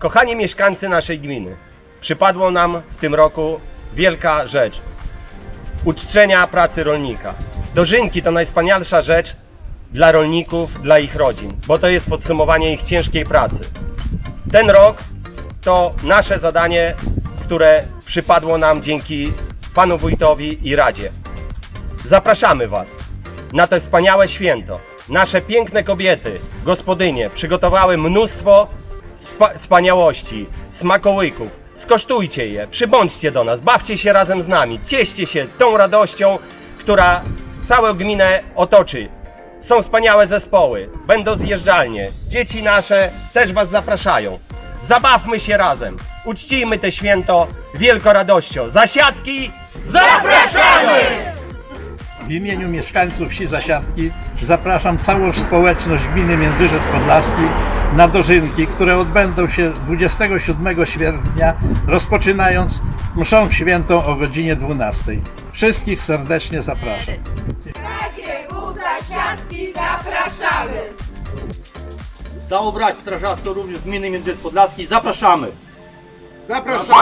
Kochani mieszkańcy naszej gminy, przypadło nam w tym roku wielka rzecz. Uczczenia pracy rolnika. Dożynki to najwspanialsza rzecz dla rolników, dla ich rodzin, bo to jest podsumowanie ich ciężkiej pracy. Ten rok to nasze zadanie, które przypadło nam dzięki panu wójtowi i radzie. Zapraszamy Was na to wspaniałe święto. Nasze piękne kobiety, gospodynie przygotowały mnóstwo wspaniałości, smakołyków. Skosztujcie je, przybądźcie do nas, bawcie się razem z nami, cieszcie się tą radością, która całą gminę otoczy. Są wspaniałe zespoły, będą zjeżdżalnie. Dzieci nasze też Was zapraszają. Zabawmy się razem, uczcijmy te święto wielką radością. Zasiadki W imieniu mieszkańców wsi Zasiadki zapraszam całą społeczność gminy Międzyrzec Podlaski na dożynki, które odbędą się 27 sierpnia, rozpoczynając mszą świętą o godzinie 12. Wszystkich serdecznie zapraszam. Takiego zasiadki zapraszamy! Całą brać strażacką również z gminy Międzyrzec Podlaski zapraszamy. Zapraszam!